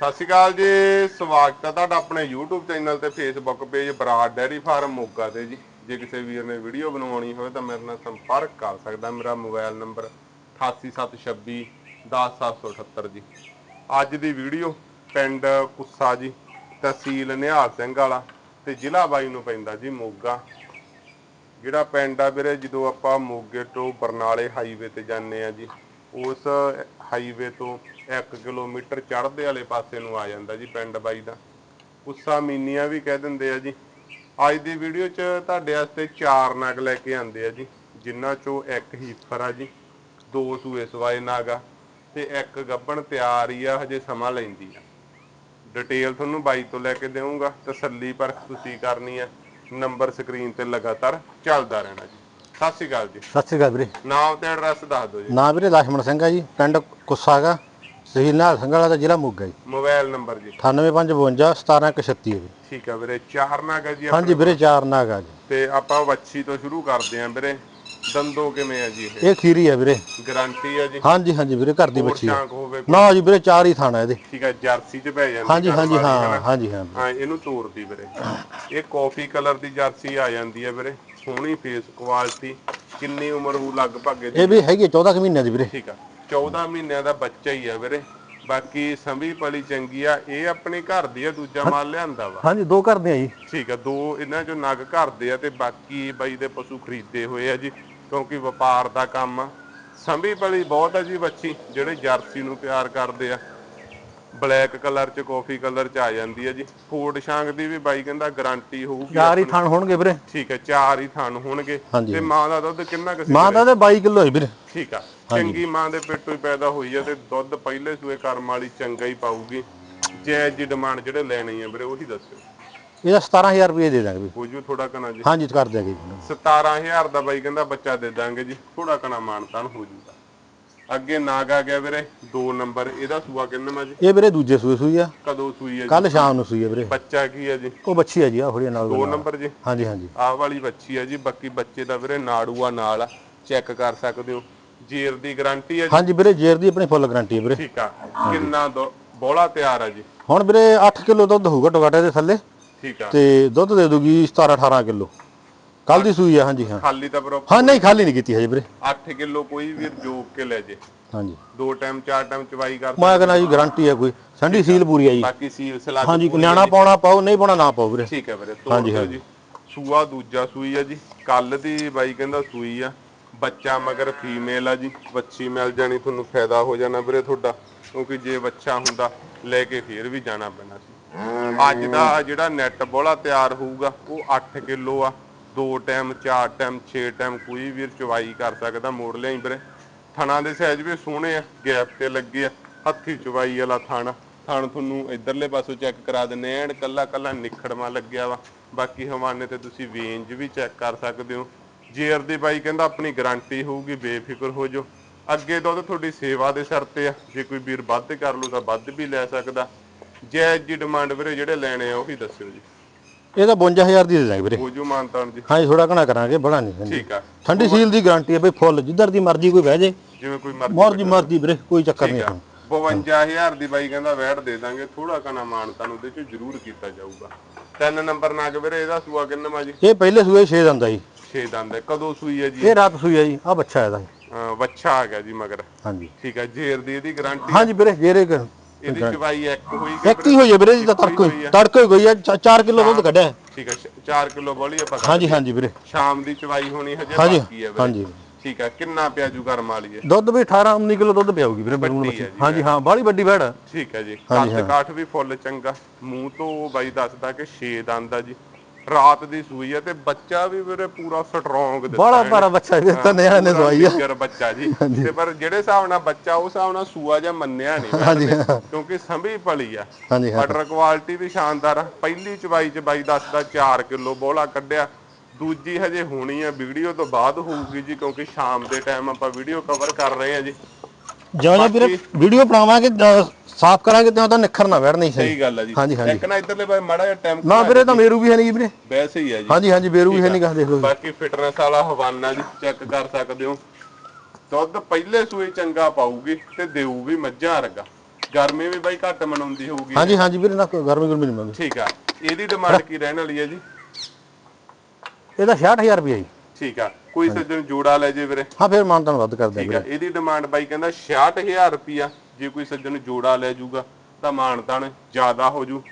ਸਤਿ ਸ਼੍ਰੀ ਅਕਾਲ ਜੀ, ਸਵਾਗਤ ਹੈ ਤੁਹਾਡਾ ਆਪਣੇ YouTube ਚੈਨਲ ਤੇ Facebook page Brar dairy farm Moga ਤੇ ਜੀ। ਜੇ ਕਿਸੇ ਵੀਰ ਨੇ ਵੀਡੀਓ ਬਣਵਾਉਣੀ ਹੋਵੇ ਤਾਂ ਮੇਰੇ ਨਾਲ ਸੰਪਰਕ ਕਰ ਸਕਦਾ ਮੇਰਾ ਮੋਬਾਈਲ ਨੰਬਰ 88726 10778 ਜੀ। ਅੱਜ ਦੀ ਵੀਡੀਓ ਪਿੰਡ ਕੁੱਸਾ ਜੀ, ਤਹਿਸੀਲ ਨਿਹਾਲ ਸਿੰਘ ਵਾਲਾ ਤੇ ਜ਼ਿਲ੍ਹਾ ਬਾਈ ਨੂੰ ਪੈਂਦਾ ਜੀ ਮੋਗਾ। ਜਿਹੜਾ ਪਿੰਡ ਆ ਵੀਰੇ, ਜਦੋਂ ਆਪਾਂ ਮੋਗੇ ਤੋਂ ਬਰਨਾਲੇ ਹਾਈਵੇ ਤੇ ਜਾਂਦੇ ਆ ਜੀ ਉਸ ਹਾਈਵੇ ਤੋਂ 1 ਕਿਲੋਮੀਟਰ ਚੜ੍ਹਦੇ ਵਾਲੇ ਪਾਸੇ ਨੂੰ ਆ ਜਾਂਦਾ ਜੀ ਪਿੰਡ ਬਾਈ ਦਾ। ਉਸਾ ਮੀਨੀਆਂ ਵੀ ਕਹਿ ਦਿੰਦੇ ਆ ਜੀ। ਅੱਜ ਦੀ ਵੀਡੀਓ 'ਚ ਤੁਹਾਡੇ ਵਾਸਤੇ ਚਾਰ ਨਾਗ ਲੈ ਕੇ ਆਂਦੇ ਆ ਜੀ, ਜਿਨ੍ਹਾਂ 'ਚੋਂ ਇੱਕ ਹੀਫਰ ਆ ਜੀ, ਦੋ ਸੂਏ ਸਵਾਏ ਨਾਗਾ ਤੇ ਇੱਕ ਗੱਬਣ ਤਿਆਰ ਹੀ ਆ, ਹਜੇ ਸਮਾਂ ਲੈਂਦੀ ਆ। ਡਿਟੇਲ ਤੁਹਾਨੂੰ ਬਾਈ ਤੋਂ ਲੈ ਕੇ ਦੇਵਾਂਗਾ, ਤਸੱਲੀ ਪਰ ਤੁਸੀਂ ਕਰਨੀ ਹੈ ਨੰਬਰ ਸਕਰੀਨ ਤੇ ਲਗਾਤਾਰ ਚੱਲਦਾ ਰਹਿਣਾ ਜੀ। ਸਤਿ ਸ੍ਰੀ ਅਕਾਲ ਜੀ। ਸਤਿ ਸ੍ਰੀ ਅਕਾਲ ਵੀਰੇ। ਨਾਮ ਤੇ ਐਡਰੈਸ ਦੱਸ ਦਿਓ ਜੀ। ਨਾਂ ਵੀਰੇ ਲਖਮਣ ਸਿੰਘ ਆ ਜੀ ਪਿੰਡ ਕੁੱਸਾਗਾ ਤਹਿਸੀਲ ਨਾਲ ਸੰਗਲਾ ਦਾ ਜ਼ਿਲ੍ਹਾ ਮੋਗਾ ਜੀ। ਮੋਬਾਈਲ ਨੰਬਰ ਜੀ। 9855517136 ਹੈ ਵੀਰੇ। ਠੀਕ ਆ ਵੀਰੇ ਚਾਰ ਨਾਗ ਆ ਜੀ ਆਪਣੇ ਹਾਂਜੀ ਵੀਰੇ ਚਾਰ ਨਾਗ ਆ ਜੀ। ਤੇ ਆਪਾਂ ਵੱਛੀ ਤੋਂ ਸ਼ੁਰੂ ਕਰਦੇ ਆਂ ਵੀਰੇ। ਦੰਦੋਂ ਕਿਵੇਂ ਆ ਜੀ ਇਹ? ਇਹ ਖੀਰੀ ਆ ਵੀਰੇ। ਗਾਰੰਟੀ ਆ ਜੀ? ਹਾਂਜੀ ਹਾਂਜੀ ਵੀਰੇ ਘਰ ਦੀ ਹੋਰ ਬੱਚੀ ਆ। ਸ਼ਾਂਕ ਹੋਵੇ ਨਾ ਜੀ ਵੀਰੇ ਚਾਰ ਹੀ ਥਾਣਾ ਇਹਦੇ। ਠੀਕ ਆ ਜਰਸੀ ਚ ਪੈ ਜਾਂਦੀ ਹਾਂਜੀ ਹਾਂਜੀ ਹਾਂ ਹਾਂਜੀ ਹਾਂ। ਹਾਂ ਇਹਨੂੰ ਤੋਰਦੀ ਵੀਰੇ। ਇਹ ਕਾਫੀ ਕਲਰ ਦੀ ਜਰਸੀ ਆ ਜਾਂਦੀ ਹੈ ਵੀਰੇ। ਸੋਹਣੀ ਫੇਸ ਕੁਆਲਿਟੀ ਕਿੰਨੀ ਉਮਰ ਹੋ ਲਗਭਗ ਇਹ ਵੀ ਹੈਗੀ ਆ 14 ਕੁ ਮਹੀਨਿਆਂ ਦੀ ਵੀਰੇ। ਠੀਕ ਆ 14 ਮਹੀਨਿਆਂ ਦਾ ਬੱਚਾ ਹੀ ਆ ਵੀਰੇ। ਬਾਕੀ ਸੰਭੀ ਪਲੀ ਚੰਗੀ ਆ ਇਹ ਆਪਣੇ ਘਰ ਦੀ ਆ ਦੂਜਾ ਮਾਲ ਲਿਆਂਦਾ ਵਾ? ਹਾਂਜੀ ਦੋ ਘਰ ਦੇ ਆ ਜੀ। ਠੀਕ ਆ ਦੋ ਇਹਨਾਂ ਚੋਂ ਨਗ ਘਰ ਦੇ ਆ ਤੇ ਬਾਕੀ ਬਾਈ ਦੇ ਪਸ਼ੂ ਖਰੀਦੇ ਹੋਏ ਆ ਜੀ ਕਿਉਂਕਿ ਵਪਾਰ ਦਾ ਕੰਮ ਆ। ਸੰਭੀ ਪਲੀ ਬਹੁਤ ਆ ਜੀ ਬੱਚੀ ਜਿਹੜੇ ਜਰਸੀ ਨੂੰ ਪਿਆਰ ਕਰਦੇ ਆ। ਬਲੈਕ ਕਲਰ ਚ ਕਾਫੀ ਕਲਰ ਚ ਆ ਜਾਂਦੀ ਆ ਜੀ। ਫੋਰਡ ਸ਼ਾਂਗ ਦੀ ਵੀ ਬਾਈ ਕਹਿੰਦਾ ਗਾਰੰਟੀ ਹੋਊਗੀ ਚਾਰ ਹੀ ਥਾਣ ਹੋਣਗੇ ਵੀਰੇ। ਠੀਕ ਹੈ ਚਾਰ ਹੀ ਥਣ ਹੋਣਗੇ। ਹਾਂਜੀ। ਤੇ ਮਾਂ ਦਾ ਦੁੱਧ ਕਿੰਨਾ ਕੁ ਸੀ ਮਾਂ ਦਾ ਤੇ 22 ਕਿਲੋ ਹੈ ਵੀਰੇ। ਠੀਕ ਆ। ਚੰਗੀ ਮਾਂ ਦੇ ਪੇਟੋਂ ਹੀ ਪੈਦਾ ਹੋਈ ਆ ਤੇ ਦੁੱਧ ਪਹਿਲੇ ਸੂਏ ਕਰਮ ਵਾਲੀ ਚੰਗਾ ਹੀ ਪਾਊਗੀ। ਜੈ ਜੀ ਡਿਮਾਂਡ ਜਿਹੜੇ ਲੈਣੀ ਆ ਵੀਰੇ ਉਹੀ ਦੱਸਿਓ। ਇਹਦਾ 17000 ਰੁਪਏ ਦੇ ਦਾਂਗੇ ਵੀਰੇ। ਹੋ ਜੂ ਥੋੜਾ ਕਨਾ ਜੀ। ਹਾਂਜੀ ਕਰ ਦਿਆਂਗੇ ਜੀ। 17000 ਦਾ ਬਾਈ ਕਹਿੰਦਾ ਬੱਚਾ ਦੇ ਦਾਂਗੇ ਜੀ। ਥੋੜਾ ਕਨਾ ਮਾਨਤਾਨ ਹੋ ਜੂਗਾ। ਅੱਗੇ ਨਾਗ ਆ ਗਿਆ ਵੀਰੇ 2 ਨੰਬਰ ਇਹਦਾ ਸੂਆ ਕਿੰਨਾ ਜੀ? ਇਹ ਵੀਰੇ ਦੂਜੇ ਸੂਏ ਸੂਈ ਆ। ਕਦੋਂ ਸੂਈ ਹੈ ਜੀ? ਕੱਲ ਸ਼ਾਮ ਨੂੰ ਸੂਈ ਆ ਵੀਰੇ। ਬੱਚਾ ਕੀ ਹੈ ਜੀ? ਉਹ ਬੱਚੀ ਆ ਜੀ ਆ ਥੋੜੀ ਨਾਲ 2 ਨੰਬਰ ਜੀ? ਹਾਂਜੀ ਹਾਂਜੀ। ਆਹ ਵਾਲੀ ਬੱਚੀ ਹੈ ਜੀ ਬਾਕੀ ਬੱਚੇ ਦਾ ਵੀਰੇ ਨਾੜੂਆ ਨਾਲ ਆ। ਚੈੱਕ ਕਰ ਸਕਦੇ ਹੋ। ਜੇਰ ਦੀ ਗਾਰੰਟੀ ਹੈ ਜੀ? ਹਾਂਜੀ ਵੀਰੇ ਜੇਰ ਦੀ ਆਪਣੀ ਫੁੱਲ ਗਾਰੰਟੀ ਹੈ ਵੀਰੇ। ਠੀਕ ਆ। ਕਿੰਨਾ ਬੋਲਾ ਤਿਆਰ ਆ ਜੀ? ਹੁਣ ਵੀਰੇ 8 ਕਿਲੋ ਦੁੱਧ ਹੋਊਗਾ ਟੋਗਾਟੇ ਦੇ ਥੱਲੇ। ਠੀਕ ਆ। ਤੇ ਦੁੱਧ ਦੇ ਦੂਗੀ 17 18 ਕਿਲੋ। ਕੱਲ ਦੀ ਸੂਈ ਆ ਹਾਂਜੀ ਹਾਂ। ਖਾਲੀ ਤਾਂ ਬਰੋ ਹਾਂ ਨਹੀਂ ਖਾਲੀ ਨਹੀਂ ਕੀਤੀ ਹਜੇ ਵੀਰੇ। 8 ਕਿਲੋ ਕੋਈ ਵੀ ਜੋਗ ਕੇ ਲੈ ਜੇ। ਹਾਂਜੀ। ਦੋ ਟਾਈਮ ਚਾਰ ਟਾਈਮ ਚਵਾਈ ਕਰ ਮੈਂ ਕਹਿੰਦਾ ਜੀ ਗਾਰੰਟੀ ਹੈ ਕੋਈ। ਠੰਡੀ ਸੀਲ ਪੂਰੀ ਆ ਜੀ। ਬਾਕੀ ਸੀਲ ਸਲਾਦ ਹਾਂਜੀ ਨਿਆਣਾ ਪਾਉਣਾ ਪਾਓ ਨਹੀਂ ਪਾਉਣਾ ਨਾ ਪਾਓ ਵੀਰੇ। ਠੀਕ ਹੈ ਵੀਰੇ ਤੋੜ ਦਿਓ ਜੀ। ਸੂਆ ਦੂਜਾ ਸੂਈ ਆ ਜੀ। ਕੱਲ ਦੀ ਬਾਈ ਕਹਿੰਦਾ ਸੂਈ ਆ। ਬੱਚਾ ਮਗਰ ਫੀਮੇਲ ਆ ਜੀ। ਬੱਚੀ ਮਿਲ ਜਾਣੀ ਤੁਹਾਨੂੰ ਫਾਇਦਾ ਹੋ ਜਾਣਾ ਵੀਰੇ ਤੁਹਾਡਾ। ਕਿਉਂਕਿ ਜੇ ਬੱਚਾ ਹੁੰਦਾ ਲੈ ਕੇ ਫੇਰ ਵੀ ਜਾਣਾ ਪੈਣਾ ਸੀ। ਅੱਜ ਦਾ ਜਿਹੜਾ ਨੈਟ ਬੋਲਾ ਤਿਆਰ ਹੋਊਗਾ ਉਹ 8 ਕਿਲੋ ਆ। ਦੋ ਟਾਈਮ, ਚਾਰ ਟਾਈਮ, ਛੇ ਟਾਈਮ ਕੋਈ ਵੀਰ ਚਵਾਈ ਕਰ ਸਕਦਾ, ਮੋੜ ਲਿਆਈ ਵੀਰੇ। ਥਣਾ ਦੇ ਸਾਈਜ਼ ਵੀ ਸੋਹਣੇ ਆ, ਗੈਪ ਤੇ ਲੱਗੇ ਆ, ਹੱਥੀ ਚਵਾਈ ਵਾਲਾ ਥਣ। ਥਣ ਤੁਹਾਨੂੰ ਇਧਰਲੇ ਪਾਸੋਂ ਚੈੱਕ ਕਰਾ ਦਿੰਨੇ ਐਨ ਕੱਲਾ ਕੱਲਾ ਨਿਖੜਵਾ ਲੱਗਿਆ ਵਾ। ਬਾਕੀ ਹਵਾਨੇ ਤੇ ਤੁਸੀਂ ਵੇਂਜ ਵੀ ਚੈੱਕ ਕਰ ਸਕਦੇ ਹੋ। ਜੇਰ ਦੀ ਬਾਈ ਕਹਿੰਦਾ ਆਪਣੀ ਗਾਰੰਟੀ ਹੋਊਗੀ, ਬੇਫਿਕਰ ਹੋ ਜਾਓ। ਅੱਗੇ ਦੁੱਧ ਤੁਹਾਡੀ ਸੇਵਾ ਦੇ ਸਿਰ ਤੇ ਆ। ਜੇ ਕੋਈ ਵੀਰ ਵੱਧ ਕਰ ਲੂ ਤਾਂ ਵੱਧ ਵੀ ਲੈ ਸਕਦਾ। ਜਾਇਜ਼ ਜੀ ਡਿਮਾਂਡ ਵੀਰੇ, ਜਿਹੜੇ ਲੈਣੇ ਆ ਉਹੀ ਦੱਸਿਓ ਜੀ। ਇਹਦਾ 52000 ਦੀ ਦੇ ਦਾਂਗੇ ਵੀਰੇ। ਹੋ ਜੂ। ਮਾਨਤਾਨ ਜੀ ਹਾਂਜੀ ਥੋੜਾ ਘਣਾ ਕਰਾਂਗੇ ਬੜਾ ਨਹੀਂ ਹਾਂਜੀ। ਠੀਕ ਆ। ਠੰਡੀ ਸੀਲ ਦੀ ਗਾਰੰਟੀ ਹੈ ਬਈ ਫੁੱਲ ਜਿੱਧਰ ਦੀ ਮਰਜ਼ੀ ਕੋਈ ਬਹਿ ਜੇ। ਜਿਵੇਂ ਕੋਈ ਮਰਜ਼ੀ ਮਰਜ਼ੀ ਮਰਜ਼ੀ ਵੀਰੇ ਕੋਈ ਚੱਕਰ ਨਹੀਂ ਠੀਕ ਆ 52000 ਦੀ ਬਾਈ ਕਹਿੰਦਾ ਵੈਟ ਦੇ ਦਾਂਗੇ ਥੋੜਾ ਕਨਾ ਮਾਨਤਾਨ ਉਹਦੇ ਚ ਜ਼ਰੂਰ ਕੀਤਾ ਜਾਊਗਾ। ਤਿੰਨ ਨੰਬਰ ਨਾਗ ਵੀਰੇ ਇਹਦਾ ਸੂਆ ਕਿੰਨਾ ਵਾ ਜੀ? ਇਹ ਪਹਿਲੇ ਸੂਏ 6 ਦੰਦਾ ਜੀ। 6 ਦੰਦ ਹੈ। ਕਦੋਂ ਸੂਈ ਹੈ ਜੀ? ਇਹ ਰਾਤ ਸੂਈ ਆ ਜੀ ਆ ਬੱਚਾ ਇਹਦਾ। ਅਹ ਵੱਛਾ ਆ ਗਿਆ ਜੀ ਮਗਰ। ਹਾਂਜੀ। ਠੀਕ ਹੈ ਜੇਰ ਦੀ ਇਹਦੀ ਗਾਰੰਟੀ ਹਾਂਜੀ ਵੀਰੇ ਜੇਰੇ ਕ ਇਹਦੀ ਚਵਾਈ ਇੱਕ ਹੋਈ ਇੱਕ ਹੀ ਹੋਈ ਹੈ ਵੀਰੇ ਜੀ ਤਾਂ ਤੜਕੋ ਹੋਈ ਆ। ਤੜਕੋ ਹੀ ਗਈ ਆ 4 ਕਿਲੋ ਦੁੱਧ ਕੱਢਿਆ। ਹੈ। ਠੀਕ ਹੈ 4 ਕਿਲੋ ਬੋਲੀ ਆਪਾਂ ਹਾਂਜੀ ਹਾਂਜੀ ਵੀਰੇ। ਸ਼ਾਮ ਦੀ ਚਵਾਈ ਹੋਣੀ ਹਜੇ ਬਾਕੀ ਹੈ ਵੀਰੇ। ਹਾਂਜੀ। ਠੀਕ ਹੈ ਕਿੰਨਾ ਪਿਆ ਜੂ ਘਰ ਮਾਲੀਏ ਦੁੱਧ ਵੀ 18 19 ਕਿਲੋ ਦੁੱਧ ਪਿਆਊਗੀ ਵੀਰੇ ਹੈ ਜੀ ਹਾਂਜੀ ਹਾਂ। ਬਾਹਲੀ ਵੱਡੀ ਆ। ਠੀਕ ਹੈ ਜੀ ਕੱਦ ਕਾਠ ਵੀ ਫੁੱਲ ਚੰਗਾ। ਮੂੰਹ ਤੋਂ ਬਾਈ ਦੱਸਦਾ ਕਿ 6 ਦੰਦ ਆ ਜੀ। ਰਾਤ ਦੀ ਸੂਈ ਹੈ ਤੇ ਬੱਚਾ ਵੀ ਵੀਰੇ ਪੂਰਾ ਸਟਰੋਂਗ ਦਿੱਤਾ ਬੜਾ ਭਾਰਾ ਬੱਚਾ ਇਹ ਤਾਂ ਨਿਆਣੇ ਨੇ ਦਵਾਈ ਆ। ਫਿਗਰ ਬੱਚਾ ਜੀ। ਤੇ ਪਰ ਜਿਹੜੇ ਹਿਸਾਬ ਨਾਲ ਬੱਚਾ ਉਸ ਹਿਸਾਬ ਨਾਲ ਸੂਆ ਜਾਂ ਮੰਨਿਆ ਨਹੀਂ ਹਾਂਜੀ ਕਿਉਂਕਿ ਸੰਭੀ ਪਲੀ ਆ। ਹਾਂਜੀ ਹਾਂ। ਬਟਰ ਕੁਆਲਿਟੀ ਵੀ ਸ਼ਾਨਦਾਰ ਆ। ਪਹਿਲੀ ਚਵਾਈ ਚ ਬਾਈ ਦੱਸਦਾ 4 ਕਿਲੋ ਬੋਲਾ ਕੱਢਿਆ। ਦੂਜੀ ਹਜੇ ਹੋਣੀ ਆ ਵੀਡੀਓ ਤੋਂ ਬਾਅਦ ਹੋਊਗੀ ਜੀ ਕਿਉਂਕਿ ਸ਼ਾਮ ਦੇ ਟਾਈਮ ਆਪਾਂ ਵੀਡੀਓ ਕਵਰ ਕਰ ਰਹੇ ਆ ਜੀ। ਜਿਉਂ ਜਿਉਂ ਵੀਰੇ ਵੀਡੀਓ ਬਣਾਵਾਂਗੇ ਸਾਫ਼ ਕਰਾਂਗੇ ਤੇ ਉਹਦਾ ਨਿਖਰ ਨਾ ਵੜ ਨਹੀਂ ਸਹੀ। ਗੱਲ ਆ ਜੀ। ਹਾਂਜੀ, ਹਾਂਜੀ। ਇੱਕ ਨਾ ਇਧਰਲੇ ਬਾਈ ਮਾੜਾ ਜਿਹਾ ਟਾਈਮ ਨਾ ਵੀਰੇ ਤਾਂ ਮੇਰੂ ਵੀ ਹੈ ਨਹੀਂ ਵੀਰੇ। ਵੈਸੇ ਹੀ ਆ ਜੀ। ਹਾਂਜੀ ਹਾਂਜੀ ਬੇਰੂ ਵੀ ਹੈ ਨਹੀਂ ਗਾ ਦੇਖ ਲਓ। ਬਾਕੀ ਫਿਟਨੈਸ ਵਾਲਾ ਹਵਾਨਾ ਜੀ ਚੈੱਕ ਕਰ ਸਕਦੇ ਹੋ। ਦੁੱਧ ਪਹਿਲੇ ਸੂਏ ਚੰਗਾ ਪਾਊਗੀ ਤੇ ਦੇਊ ਵੀ ਮੱਝਾਂ ਵਰਗਾ। ਗਰਮੀ ਵੀ ਬਾਈ ਘੱਟ ਮਨਾਉਂਦੀ ਹੋਊਗੀ। ਹਾਂਜੀ ਹਾਂਜੀ ਵੀਰੇ ਨਾ ਕੋਈ ਗਰਮੀ ਗੁਰਮੀ ਨਹੀਂ ਮੰਗਦੀ। ਠੀਕ ਆ। ਇਹਦੀ ਡਿਮਾਂਡ ਕੀ ਰਹਿਣ ਵਾਲੀ ਹੈ ਜੀ? ਇਹਦਾ 66000 ਰੁਪਏ ਜੀ। ਠੀਕ ਆ। ਕੋਈ ਸੱਜਣ ਜੋੜਾ ਲੈ ਜੇ ਵੀਰੇ। ਹਾਂ ਫਿਰ ਮਾਨਤਾਨ ਵੱਧ ਕਰਦੇ ਆ। ਠੀਕ ਵੀਰੇ। ਆ ਇਹਦੀ ਡਿਮਾਂਡ ਬਾਈ ਕਹਿੰਦਾ 66000 ਰੁਪਿਆ ਜੇ ਕੋਈ ਸੱਜਣ ਜੋੜਾ ਲੈ ਜਾਊਗਾ ਤਾਂ ਮਾਨਤਾਨ ਜ਼ਿਆਦਾ ਹੋ ਜੂ।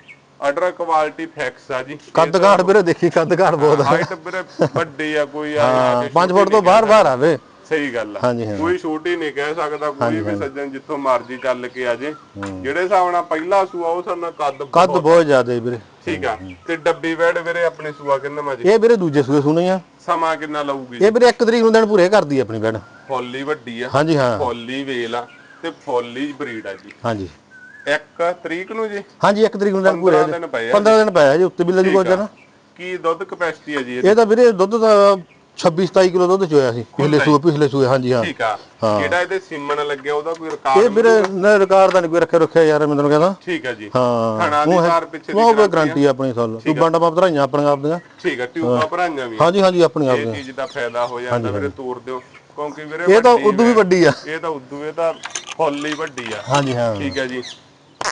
ਆਰਡਰ ਕੁਆਲਿਟੀ ਫਿਕਸ ਆ ਜੀ। ਕੱਦ ਕਾਠ ਵੀਰੇ ਦੇਖੀ ਕੱਦ ਕਾਠ ਬਹੁਤ ਆ। ਹਾਈਟ ਵੀਰੇ ਵੱਡੇ ਆ ਕੋਈ ਆ ਆ ਹਾਂ ਕੇ 5 ਛੋਟੀ ਫੁੱਟ ਤੋਂ ਬਾਹਰ ਬਾਹਰ ਆਵੇ ਸਹੀ ਗੱਲ ਆ। ਹਾਂਜੀ, ਹਾਂ। ਕੋਈ ਛੋਟੀ ਨਹੀਂ ਕਹਿ ਸਕਦਾ ਕੋਈ ਵੀ ਸੱਜਣ ਜਿੱਥੋਂ ਮਰਜ਼ੀ ਚੱਲ ਕੇ ਆ ਜੇ। ਜਿਹੜੇ ਹਿਸਾਬ ਨਾਲ ਪਹਿਲਾ ਸੂਆ ਉਹ ਸਾਨੂੰ ਕੱਦ ਕੱਦ ਬਹੁਤ ਜ਼ਿਆਦਾ ਹੈ ਵੀਰੇ। ਠੀਕ ਆ। ਤੇ ਡੱਬੀ ਵੈੜ ਵੀਰੇ ਆਪਣੀ ਸੂਆ ਕਿੰਨਾ ਮਾ ਜੀ ਇਹ ਵੀਰੇ ਦੂਜੇ ਸੂਏ ਸੁਣੇ ਆ। ਸਮਾਂ ਕਿੰਨਾ ਲਊਗੀ ਇਹ ਵੀਰੇ 1 ਤਰੀਕ ਨੂੰ ਦਿਨ ਪੂਰੇ ਕਰਦੀ ਆ ਆਪਣੀ ਬੈਡ ਫੁੱਲੀ ਵੱਡੀ ਆ। ਹਾਂਜੀ ਹਾਂ। ਫੁੱਲੀ ਵੇਲ ਆ ਤੇ ਫੁੱਲੀ ਬਰੀਡ ਆ ਜੀ। ਹਾਂਜੀ। ਇੱਕ ਤਰੀਕ ਨੂੰ ਜੀ? ਹਾਂਜੀ 1 ਤਰੀਕ ਨੂੰ ਦਿਨ ਪੂਰੇ 15 ਦਿਨ ਪਏ ਆ 15 ਦਿਨ ਪਿਆ ਜੀ ਉੱਤੇ ਵੀ ਲੱਗੀ ਕੋਈ ਨਾ ਕੀ ਦੁੱਧ ਕਪੈਸਿਟੀ ਹੈ ਜੀ? ਇਹ ਤਾਂ ਵੀਰੇ ਦੁੱਧ ਦਾ 26 27 ਕਿਲੋ ਦੁੱਧ ਚੋਇਆ ਸੀ ਪਿਛਲੇ ਸੂਏ ਪਿਛਲੇ ਸੂਏ ਹਾਂਜੀ ਹਾਂ। ਠੀਕ ਆ। ਜਿਹੜਾ ਇਹਦੇ ਸਿਮਣ ਲੱਗਿਆ ਉਹਦਾ ਕੋਈ ਇਹ ਰਿਕਾਰਡ ਵੀਰੇ ਨਾ ਰਿਕਾਰਡ ਦਾ ਨਹੀਂ ਕੋਈ ਰੱਖਿਆ ਰੱਖਿਆ ਯਾਰ ਮੈਂ ਕਹਿੰਦਾ। ਠੀਕ ਆ ਜੀ। ਹਾਂ। ਖਾਣਾ ਦੀ ਉਹ ਪਿੱਛੇ ਦੀ ਗਾਰੰਟੀ ਆਪਣੀ ਸਾਲ। ਤੂੰ ਬਾਂਡਾ ਬਾਪ ਧਰਾਈਆਂ ਆਪਣੀਆਂ ਆਪਣੀਆਂ ਠੀਕ ਆ ਟਿਊਬਾਂ ਭਰਾਈਆਂ ਵੀ ਆ। ਹਾਂਜੀ ਹਾਂਜੀ ਆਪਣੀਆਂ ਇਹ ਆਪਣੀਆਂ ਚੀਜ਼ ਦਾ ਫਾਇਦਾ ਹੋ ਜਾਂਦਾ ਵੀਰੇ ਤੋੜ ਦਿਓ। ਕਿਉਂਕਿ ਵੀਰੇ ਇਹ ਤਾਂ ਵੱਡੀ ਉਦੋਂ ਵੀ ਵੱਡੀ ਆ। ਇਹ ਤਾਂ ਉਦੋਂ ਇਹ ਤਾਂ ਫੁੱਲ ਹੀ ਵੱਡੀ ਆ। ਹਾਂਜੀ ਹਾਂ। ਠੀਕ ਹੈ ਜੀ।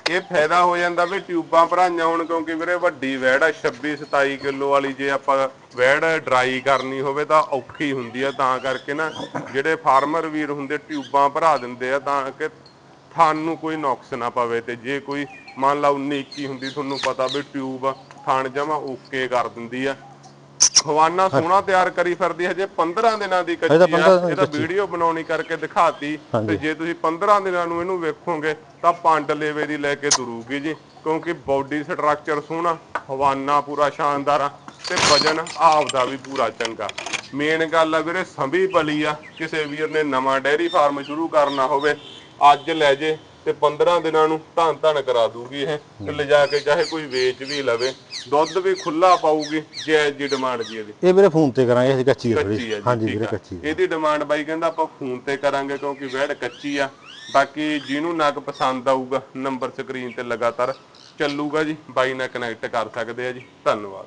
ਇਹ ਫਾਇਦਾ ਹੋ ਜਾਂਦਾ ਵੀ ਟਿਊਬਾਂ ਭਰਾਈਆਂ ਹੋਣ ਕਿਉਂਕਿ ਵੀਰੇ ਵੱਡੀ ਵੈੜ ਆ 26 27 ਕਿਲੋ ਵਾਲੀ ਜੇ ਆਪਾਂ ਵੈੜ ਡਰਾਈ ਕਰਨੀ ਹੋਵੇ ਤਾਂ ਔਖੀ ਹੁੰਦੀ ਆ, ਤਾਂ ਕਰਕੇ ਨਾ ਜਿਹੜੇ ਫਾਰਮਰ ਵੀਰ ਹੁੰਦੇ ਟਿਊਬਾਂ ਭਰਾ ਦਿੰਦੇ ਆ, ਤਾਂ ਕਿ ਥਣ ਨੂੰ ਕੋਈ ਨੁਕਸ ਨਾ ਪਵੇ ਤੇ ਜੇ ਕੋਈ ਮੰਨ ਲਾ 19 21 ਹੁੰਦੀ, ਤੁਹਾਨੂੰ ਪਤਾ ਵੀ ਟਿਊਬ ਥਣ ਜਮਾ ਓਕੇ ਕਰ ਦਿੰਦੀ ਆ। ਖਵਾਨਾ ਸੋਹਣਾ ਤਿਆਰ ਕਰੀ ਫਿਰਦੀ ਹਜੇ 15 ਦਿਨਾਂ ਦੀ ਕੱਚੀ ਆ 15 ਦਿਨਾਂ ਦੀ ਇਹਦਾ ਵੀਡੀਓ ਬਣਾਉਣੀ ਕਰਕੇ ਦਿਖਾਤੀ। ਤੇ ਜੇ ਤੁਸੀਂ 15 ਦਿਨਾਂ ਨੂੰ ਇਹਨੂੰ ਵੇਖੋਗੇ ਤਾਂ ਪੰਡ ਲੇਵੇ ਦੀ ਲੈ ਕੇ ਤੁਰੂਗੀ ਜੀ ਕਿਉਂਕਿ ਬਾਡੀ ਸਟਰਕਚਰ ਸੋਹਣਾ ਹਵਾਨਾ ਪੂਰਾ ਸ਼ਾਨਦਾਰ ਆ ਤੇ ਵਜਨ ਆਪਦਾ ਵੀ ਪੂਰਾ ਚੰਗਾ। ਮੇਨ ਗੱਲ ਆ ਵੀਰੇ ਸੰਭੀ ਪਲੀ ਆ ਕਿਸੇ ਵੀਰ ਨੇ ਨਵਾਂ ਡੈਰੀ ਫਾਰਮ ਸ਼ੁਰੂ ਕਰਨਾ ਹੋਵੇ ਅੱਜ ਲੈ ਜੇ ਤੇ 15 ਦਿਨਾਂ ਨੂੰ ਧੰਨ ਧੰਨ ਕਰਾ ਦੂਗੀ ਇਹ ਤੇ ਲਿਜਾ ਕੇ ਚਾਹੇ ਕੋਈ ਵੇਚ ਵੀ ਲਵੇ ਦੁੱਧ ਵੀ ਖੁੱਲਾ ਪਾਊਗੀ ਜੇ ਜੀ ਡਿਮਾਂਡ ਜੀ ਇਹਦੀ। ਇਹ ਵੀਰੇ ਫੋਨ ਤੇ ਕਰਾਂਗੇ ਅਸੀਂ ਕੱਚੀ ਆ ਜੀ ਹਾਂਜੀ ਠੀਕ ਵੀਰੇ ਆ। ਕੱਚੀ ਆ। ਇਹਦੀ ਡਿਮਾਂਡ ਬਾਈ ਕਹਿੰਦਾ ਆਪਾਂ ਫੋਨ ਤੇ ਕਰਾਂਗੇ ਕਿਉਂਕਿ ਵੈੜ ਕੱਚੀ ਆ। ਬਾਕੀ ਜਿਹਨੂੰ ਨਗ ਪਸੰਦ ਆਊਗਾ ਨੰਬਰ ਸਕਰੀਨ ਤੇ ਲਗਾਤਾਰ ਚੱਲੂਗਾ ਜੀ ਬਾਈ ਨਾਲ ਕਨੈਕਟ ਕਰ ਸਕਦੇ ਆ ਜੀ। ਧੰਨਵਾਦ।